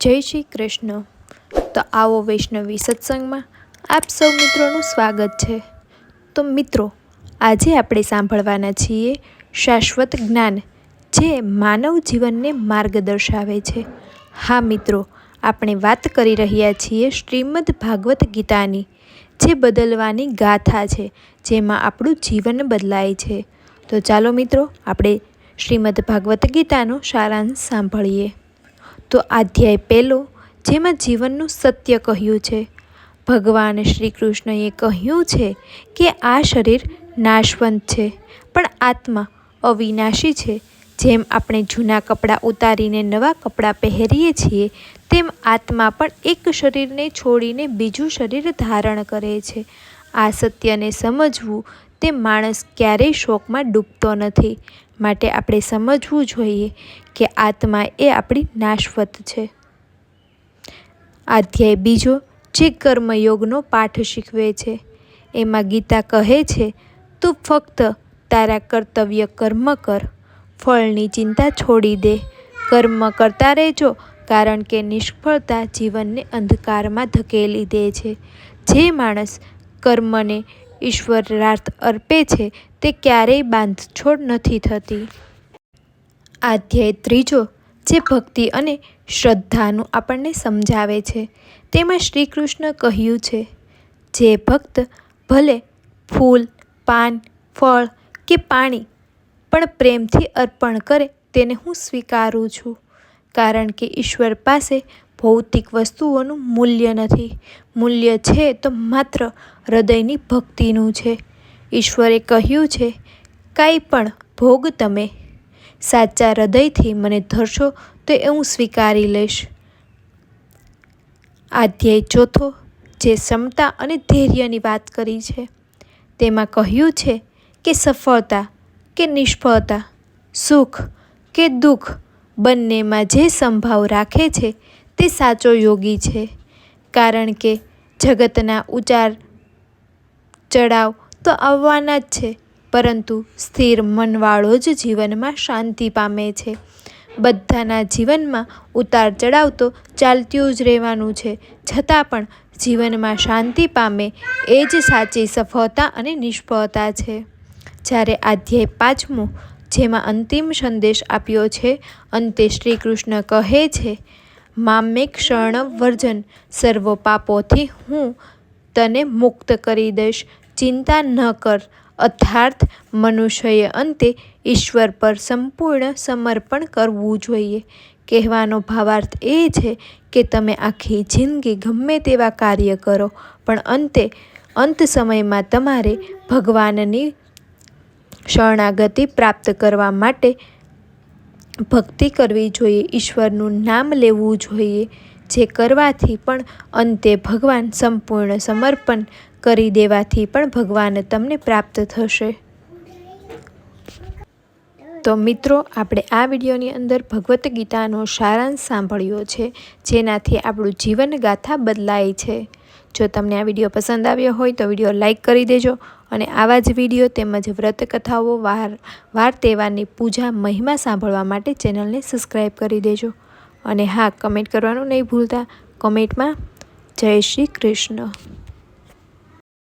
જય શ્રી કૃષ્ણ. તો આવો વૈષ્ણવી સત્સંગમાં આપ સૌ મિત્રોનું સ્વાગત છે. તો મિત્રો, આજે આપણે સાંભળવાના છીએ શાશ્વત જ્ઞાન, જે માનવ જીવનને માર્ગ દર્શાવે છે. હા મિત્રો, આપણે વાત કરી રહ્યા છીએ શ્રીમદ ભાગવત ગીતાની, જે બદલવાની ગાથા છે, જેમાં આપણું જીવન બદલાય છે. તો ચાલો મિત્રો, આપણે શ્રીમદ ભાગવત ગીતાનો સારાંશ સાંભળીએ. તો અધ્યાય પહેલો, જેમાં જીવનનું સત્ય કહ્યું છે. ભગવાન શ્રી કૃષ્ણએ કહ્યું છે કે આ શરીર નાશવંત છે, પણ આત્મા અવિનાશી છે. જેમ આપણે જૂના કપડાં ઉતારીને નવા કપડાં પહેરીએ છીએ, તેમ આત્મા પણ એક શરીરને છોડીને બીજું શરીર ધારણ કરે છે. આ સત્યને સમજવું તે માણસ ક્યારેય શોકમાં ડૂબતો નથી. માટે આપણે સમજવું જોઈએ કે આત્મા એ આપણી નાશવત છે. અધ્યાય બીજો, જે કર્મયોગનો પાઠ શીખવે છે. એમાં ગીતા કહે છે, તું ફક્ત તારા કર્તવ્ય કર્મ કર, ફળની ચિંતા છોડી દે. કર્મ કરતા રહેજો, કારણ કે નિષ્ફળતા જીવનને અંધકારમાં ધકેલી દે છે. જે માણસ કર્મને ઈશ્વરાર્થ અર્પે છે, તે ક્યારેય બાંધછોડ નથી થતી. અધ્યાય ત્રીજો, જે ભક્તિ અને શ્રદ્ધાનું આપણને સમજાવે છે, તેમાં શ્રી કૃષ્ણ કહ્યું છે, જે ભક્ત ભલે ફૂલ, પાન, ફળ કે પાણી પણ પ્રેમથી અર્પણ કરે, તેને હું સ્વીકારું છું. કારણ કે ઈશ્વર પાસે ભૌતિક વસ્તુઓનું મૂલ્ય નથી. મૂલ્ય છે તો માત્ર હૃદયની ભક્તિનું છે. ઈશ્વરે કહ્યું છે, કાંઈ પણ ભોગ તમે સાચા હૃદયથી મને ધરશો તો એ હું સ્વીકારી લઈશ. અધ્યાય ચોથો, જે ક્ષમતા અને ધૈર્યની વાત કરી છે. તેમાં કહ્યું છે કે સફળતા કે નિષ્ફળતા, સુખ કે દુઃખ બંનેમાં જે સંભાવ રાખે છે તે સાચો યોગી છે. કારણ કે જગતના ઉચાર ચડાવ તો આવવાના જ છે, પરંતુ સ્થિર મનવાળો જ જીવનમાં શાંતિ પામે છે. બધાના જીવનમાં ઉતાર ચડાવ તો ચાલતું જ રહેવાનું છે. છતાં પણ જીવનમાં શાંતિ પામે એ જ સાચી સફળતા અને નિષ્ફળતા છે. જ્યારે અધ્યાય પાંચમું, જેમાં અંતિમ સંદેશ આપ્યો છે, અંતે શ્રી કૃષ્ણ કહે છે મામેક શરણ વર્જન. સર્વ પાપોથી હું તને મુક્ત કરી દઈશ. ચિંતા ન કર. અર્થાર્થ મનુષ્યએ અંતે ઈશ્વર પર સંપૂર્ણ સમર્પણ કરવું જોઈએ. કહેવાનો ભાવાર્થ એ છે કે તમે આખી જિંદગી ગમે તેવા કાર્ય કરો, પણ અંતે અંત સમયમાં તમારે ભગવાનની શરણાગતિ પ્રાપ્ત કરવા માટે ભક્તિ કરવી જોઈએ, ઈશ્વરનું નામ લેવું જોઈએ, જે કરવાથી પણ અંતે ભગવાન સંપૂર્ણ સમર્પણ કરી દેવાથી પણ ભગવાન તમને પ્રાપ્ત થશે. તો મિત્રો, આપણે આ વિડીયોની અંદર ભગવદ્ ગીતાનો સારાંશ સાંભળ્યો છે, જેનાથી આપણું જીવન ગાથા બદલાય છે. જો તમને આ વીડિયો પસંદ આવ્યો હોય તો વીડિયો લાઇક કરી દેજો અને આવા જ વીડિયો તેમજ વ્રત કથાઓ વાર વાર તહેવારની પૂજા, મહિમા સાંભળવા માટે ચેનલને સબસ્ક્રાઈબ કરી દેજો. અને હા, કમેન્ટ કરવાનું નહીં ભૂલતા. કમેન્ટમાં જય શ્રી કૃષ્ણ.